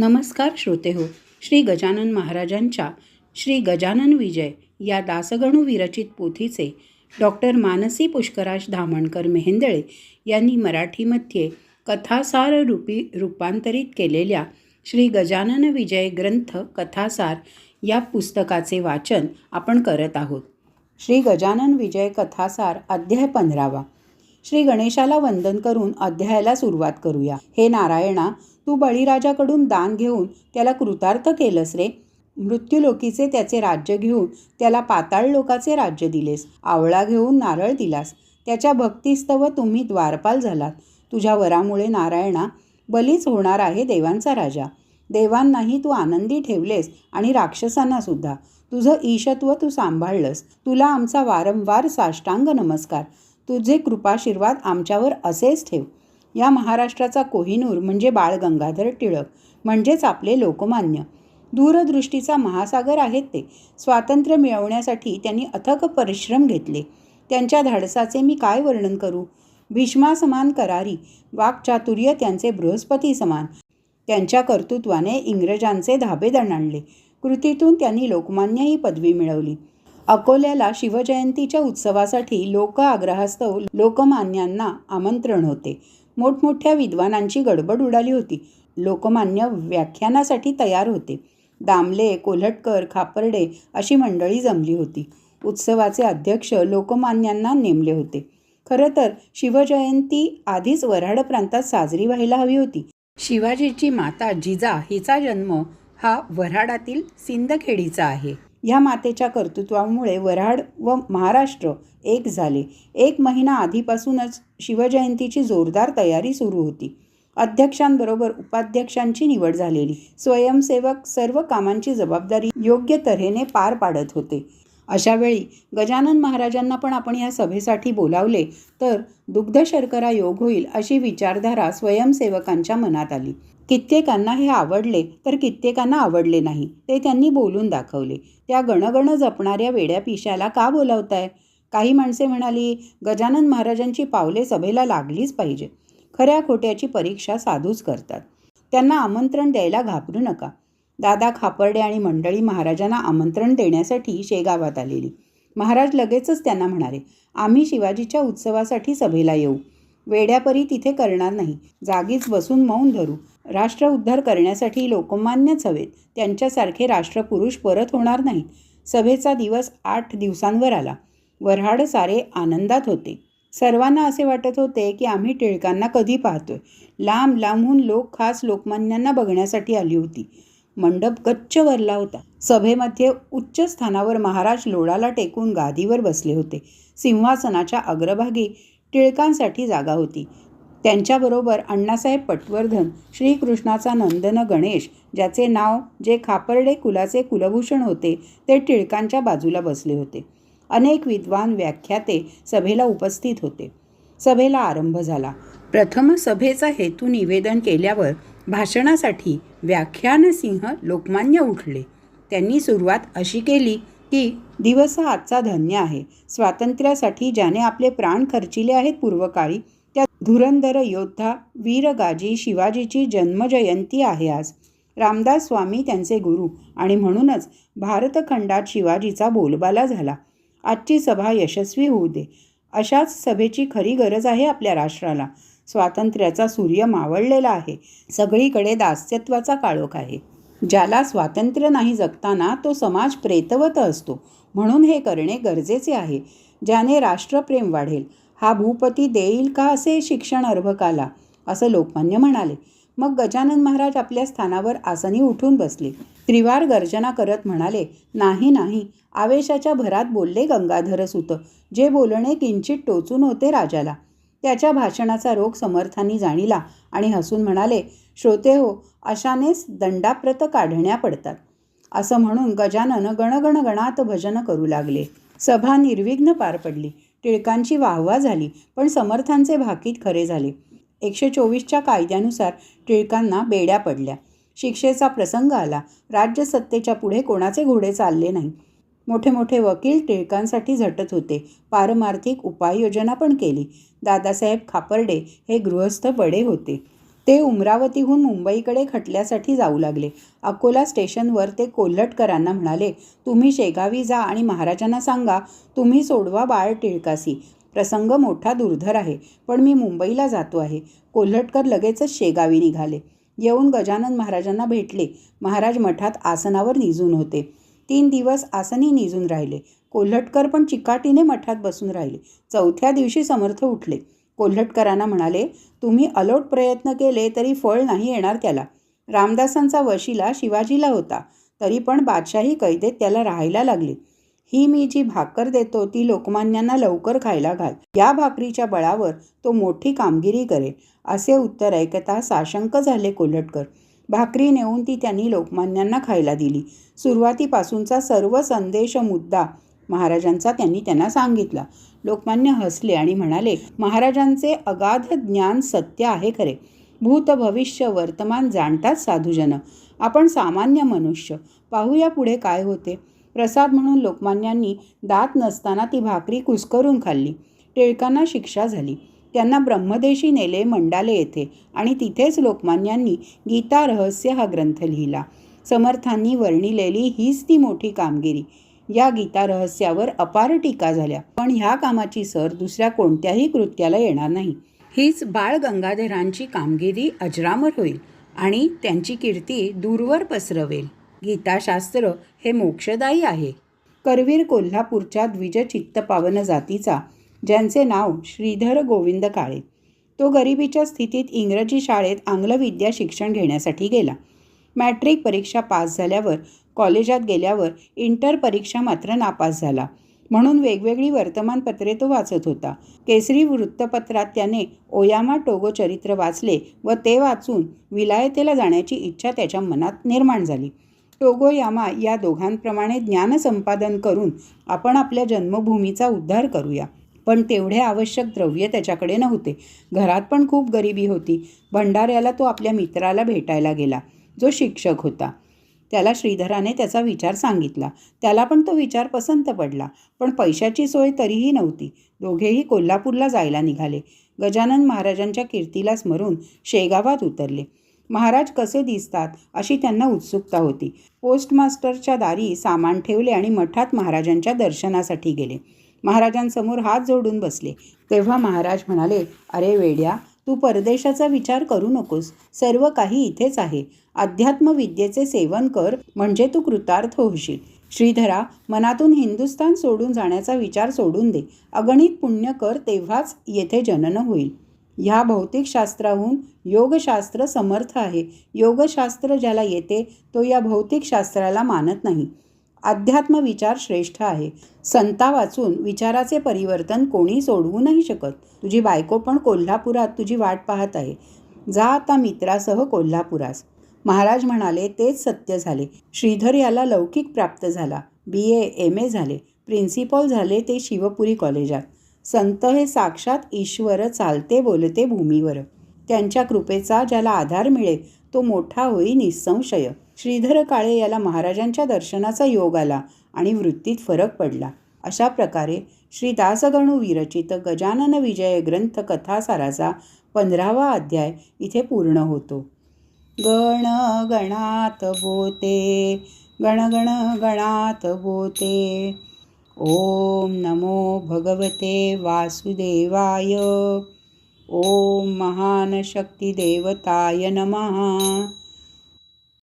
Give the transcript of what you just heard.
नमस्कार श्रोते हो श्री गजानन महाराजांच्या श्री गजानन विजय या दासगणू विरचित पोथीचे डॉक्टर मानसी पुष्कराज धामणकर मेहेंदळे यांनी मराठीमध्ये कथासार रूपी रूपांतरित केलेल्या श्री गजानन विजय ग्रंथ कथासार या पुस्तकाचे वाचन आपण करत आहोत. श्री गजानन विजय कथासार अध्याय पंधरावा. श्री गणेशाला वंदन करून अध्यायाला सुरुवात करूया. हे नारायणा तू बळीराजाकडून दान घेऊन त्याला कृतार्थ केलंस रे. मृत्यूलोकीचे त्याचे राज्य घेऊन त्याला पाताळ लोकाचे राज्य दिलेस. आवळा घेऊन नारळ दिलास. त्याच्या भक्तिस्तव तुम्ही द्वारपाल झालात. तुझ्या वरामुळे नारायणा बलीच होणार आहे देवांचा राजा. देवांनाही तू आनंदी ठेवलेस आणि राक्षसांना सुद्धा. तुझं ईशत्व तू सांभाळलंस. तुला आमचा वारंवार साष्टांग नमस्कार. तुझे कृपाशीर्वाद आमच्यावर असेच ठेव. या महाराष्ट्राचा कोहिनूर म्हणजे बाळ गंगाधर टिळक म्हणजेच आपले लोकमान्य. दूरदृष्टीचा महासागर आहेत ते. स्वातंत्र्य मिळवण्यासाठी त्यांनी अथक परिश्रम घेतले. त्यांच्या धाडसाचे मी काय वर्णन करू? भीष्मासमान करारी वाक्चातुर्य त्यांचे बृहस्पती समान. त्यांच्या कर्तृत्वाने इंग्रजांचे धाबे दणाणले. कृतीतून त्यांनी लोकमान्य ही पदवी मिळवली. अकोल्याला शिवजयंतीच्या उत्सवासाठी लोक आग्रहास्तव लोकमान्यांना आमंत्रण होते. मोठमोठ्या विद्वानांची गडबड उडाली होती. लोकमान्य व्याख्यानासाठी तयार होते. दामले कोल्हटकर खापर्डे अशी मंडळी जमली होती. उत्सवाचे अध्यक्ष लोकमान्यांना नेमले होते. खरं तर शिवजयंती आधीच वऱ्हाड प्रांतात साजरी व्हायला हवी होती. शिवाजीची माता जिजा हिचा जन्म हा वऱ्हाडातील सिंदखेडीचा आहे. ह्या मातेच्या कर्तृत्वामुळे वऱ्हाड व महाराष्ट्र एक झाले. एक महिना आधीपासूनच शिवजयंतीची जोरदार तयारी सुरू होती. अध्यक्षांबरोबर उपाध्यक्षांची निवड झालेली. स्वयंसेवक सर्व कामांची जबाबदारी योग्य तऱ्हेने पार पाडत होते. अशावेळी गजानन महाराजांना पण आपण या सभेसाठी बोलावले तर दुग्ध शर्करा योग होईल अशी विचारधारा स्वयंसेवकांच्या मनात आली. कित्येकांना हे आवडले तर कित्येकांना आवडले नाही. ते त्यांनी बोलून दाखवले. त्या गणगण जपणाऱ्या वेड्या पिशाला का बोलावताय? काही माणसे म्हणाली गजानन महाराजांची पावले सभेला लागलीच पाहिजे. खऱ्या खोट्याची परीक्षा साधूच करतात. त्यांना आमंत्रण द्यायला घाबरू नका. दादा खापर्डे आणि मंडळी महाराजांना आमंत्रण देण्यासाठी शेगावात आलेली. महाराज लगेचच त्यांना म्हणाले आम्ही शिवाजीच्या उत्सवासाठी सभेला येऊ. वेड्यापरी तिथे करणार नाही. जागीच बसून मौन धरू. राष्ट्र उद्धार करण्यासाठी लोकमान्यच हवेत. त्यांच्यासारखे राष्ट्रपुरुष परत होणार नाहीत. सभेचा दिवस आठ दिवसांवर आला. वऱ्हाड सारे आनंदात होते. सर्वांना असे वाटत होते की आम्ही टिळकांना कधी पाहतोय. लांब लांबहून लोक खास लोकमान्यांना बघण्यासाठी आली होती. मंडप गच्च भरला होता. सभेमध्ये उच्च स्थानावर महाराज लोडाला टेकून गादीवर बसले होते. सिंहासनाच्या अग्रभागी टिळकांसाठी जागा होती. त्यांच्याबरोबर अण्णासाहेब पटवर्धन श्रीकृष्णाचा नंदन गणेश ज्याचे नाव जे खापर्डे कुलाचे कुलभूषण होते ते टिळकांच्या बाजूला बसले होते. अनेक विद्वान व्याख्याते सभेला उपस्थित होते. सभेला आरंभ झाला. प्रथम सभेचा हेतू निवेदन केल्यावर भाषणासाठी व्याख्यानसिंह लोकमान्य उठले. त्यांनी सुरुवात अशी केली की दिवस आजचा धन्य आहे. स्वातंत्र्यासाठी ज्याने आपले प्राण खर्चिले आहेत पूर्वकाळी त्या धुरंधर योद्धा वीरगाजी शिवाजीची जन्मजयंती आहे आज. रामदास स्वामी त्यांचे गुरु आणि म्हणूनच भारतखंडात शिवाजीचा बोलबाला झाला. आजची सभा यशस्वी होऊ दे. अशाच सभेची खरी गरज आहे आपल्या राष्ट्राला. स्वातंत्र्याचा सूर्य मावळलेला आहे. सगळीकडे दास्यत्वाचा काळोख आहे. ज्याला स्वातंत्र्य नाही जगताना तो समाज प्रेतवत असतो. म्हणून हे करणे गरजेचे आहे. ज्याने राष्ट्रप्रेम वाढेल. हा भूपती देईल का असे शिक्षण अर्भकाला? असं लोकमान्य म्हणाले. मग गजानन महाराज आपल्या स्थानावर आसनी उठून बसले. त्रिवार गर्जना करत म्हणाले नाही नाही. आवेशाच्या भरात बोलले गंगाधर सुत. जे बोलणे किंचित टोचून होते राजाला त्याच्या भाषणाचा रोग समर्थांनी जाणीला आणि हसून म्हणाले श्रोते हो अशानेच दंडाप्रत काढण्या पडतात असं म्हणून गजानन गणगण गणात भजन करू लागले. सभा निर्विघ्न पार पडली. टिळकांची वाहवा झाली पण समर्थांचे भाकीत खरे झाले. एकशे चोवीसच्या कायद्यानुसार टिळकांना बेड्या पडल्या. शिक्षेचा प्रसंग आला. राज्यसत्तेच्या पुढे कोणाचे घोडे चालले नाही. मोठे मोठे वकील टिळकांसाठी झटत होते. पारमार्थिक उपाययोजना पण केली. दादासाहेब खापर्डे हे गृहस्थ बडे होते. ते उमरावतीहून मुंबईकडे खटल्यासाठी जाऊ लागले. अकोला स्टेशनवर ते कोल्हटकरांना म्हणाले तुम्ही शेगावी जा आणि महाराजांना सांगा तुम्ही सोडवा बाळ टिळकासी. प्रसंग मोठा दुर्धर आहे पण मी मुंबईला जातो आहे. कोल्हटकर लगेचच शेगावी निघाले. येऊन गजानन महाराजांना भेटले. महाराज मठात आसनावर निजून होते. तीन दिवस आसनी निजून राहिले. कोल्हटकर पण चिकाटीने मठात बसून राहिले. चौथ्या दिवशी समर्थ उठले. कोल्हटकरांना म्हणाले तुम्ही अलोट प्रयत्न केले तरी फळ नाही येणार त्याला. रामदासांचा वशिला शिवाजीला होता तरी पण बादशाही कैदेत त्याला राहायला लागले. ही मी जी भाकर देतो ती लोकमान्यांना लवकर खायला घाल. या भाकरीच्या बळावर तो मोठी कामगिरी करेल. असे उत्तर ऐकता साशंक झाले कोल्हटकर. भाकरी नेऊन ती त्यांनी लोकमान्यांना खायला दिली. सुरुवातीपासूनचा सर्व संदेश मुद्दा महाराजांचा त्यांनी त्यांना सांगितला. लोकमान्य हसले आणि म्हणाले महाराजांचे अगाध ज्ञान सत्य आहे खरे. भूत भविष्य वर्तमान जाणतात साधूजन. आपण सामान्य मनुष्य. पाहूया पुढे काय होते. प्रसाद म्हणून लोकमान्यांनी दात नसताना ती भाकरी कुस्करून खाल्ली. टिळकांना शिक्षा झाली. त्यांना ब्रह्मदेशी नेले मंडाले येथे आणि तिथेच लोकमान्यांनी गीता रहस्य हा ग्रंथ लिहिला. समर्थांनी वर्णिलेली हीच ती मोठी कामगिरी. या गीता रहस्यावर अपार टीका झाल्या. पण ह्या कामाची सर दुसऱ्या कोणत्याही कृत्याला येणार नाही. हीच बाळ गंगाधरांची कामगिरी अजरामर होईल आणि त्यांची कीर्ती दूरवर पसरवेल. गीताशास्त्र हे मोक्षदायी आहे. करवीर कोल्हापूरच्या द्विजचित्त पावन जातीचा ज्यांचे नाव श्रीधर गोविंद काळे तो गरिबीच्या स्थितीत इंग्रजी शाळेत आंग्लविद्या शिक्षण घेण्यासाठी गेला. मॅट्रिक परीक्षा पास झाल्यावर कॉलेजात गेल्यावर इंटर परीक्षा मात्र नापास झाला. म्हणून वेगवेगळी वर्तमानपत्रे तो वाचत होता. केसरी वृत्तपत्रात त्याने ओयामा टोगो चरित्र वाचले व ते वाचून विलायतेला जाण्याची इच्छा त्याच्या मनात निर्माण झाली. टोगो यामा या दोघांप्रमाणे ज्ञानसंपादन करून आपण आपल्या जन्मभूमीचा उद्धार करूया. पण तेवढे आवश्यक द्रव्य त्याच्याकडे नव्हते. घरात पण खूप गरिबी होती. भंडाऱ्याला तो आपल्या मित्राला भेटायला गेला. जो शिक्षक होता. त्याला श्रीधराने त्याचा विचार सांगितला. त्याला पण तो विचार पसंत पडला. पण पैशाची सोय तरीही नव्हती. दोघेही कोल्हापूरला जायला निघाले. गजानन महाराजांच्या कीर्तीला स्मरून शेगावात उतरले. महाराज कसे दिसतात? अशी त्यांना उत्सुकता होती. पोस्टमास्टरच्या दारी सामान ठेवले आणि मठात महाराजांच्या दर्शनासाठी गेले. महाराजांसमोर हात जोडून बसले. तेव्हा महाराज म्हणाले अरे वेड्या तू परदेशाचा विचार करू नकोस. सर्व काही इथेच आहे. अध्यात्मविद्येचे सेवन कर म्हणजे तू कृतार्थ होशील. श्रीधरा मनातून हिंदुस्थान सोडून जाण्याचा विचार सोडून दे. अगणित पुण्य कर तेव्हाच येथे जनन होईल. ह्या भौतिकशास्त्राहून योगशास्त्र समर्थ आहे. योगशास्त्र ज्याला येते तो या भौतिकशास्त्राला मानत नाही. अध्यात्म विचार श्रेष्ठ आहे. संता वाचून विचाराचे परिवर्तन कोणी सोडवू नाही शकत. तुझी बायको पण कोल्हापुरात तुझी वाट पाहत आहे. जा आता मित्रासह कोल्हापुरास. महाराज म्हणाले तेच सत्य झाले. श्रीधर याला लौकिक प्राप्त झाला. बी. ए. एम. ए. झाले. प्रिन्सिपॉल झाले ते शिवपुरी कॉलेजात. संत हे साक्षात ईश्वर चालते बोलते भूमीवर. त्यांच्या कृपेचा ज्याला आधार मिळेल तो मोठा होई निसंशय. श्रीधर काळे याला महाराजांच्या दर्शनाचा योग आला आणि वृत्तीत फरक पडला. अशा प्रकारे श्री दासगणू विरचित गजानन विजय ग्रंथ कथासाराचा पंधरावा अध्याय इथे पूर्ण होतो. गण गणात बोते गण गण गणात बोते. ओम नमो भगवते वासुदेवाय. ओम महान शक्तिदेवताय नमः.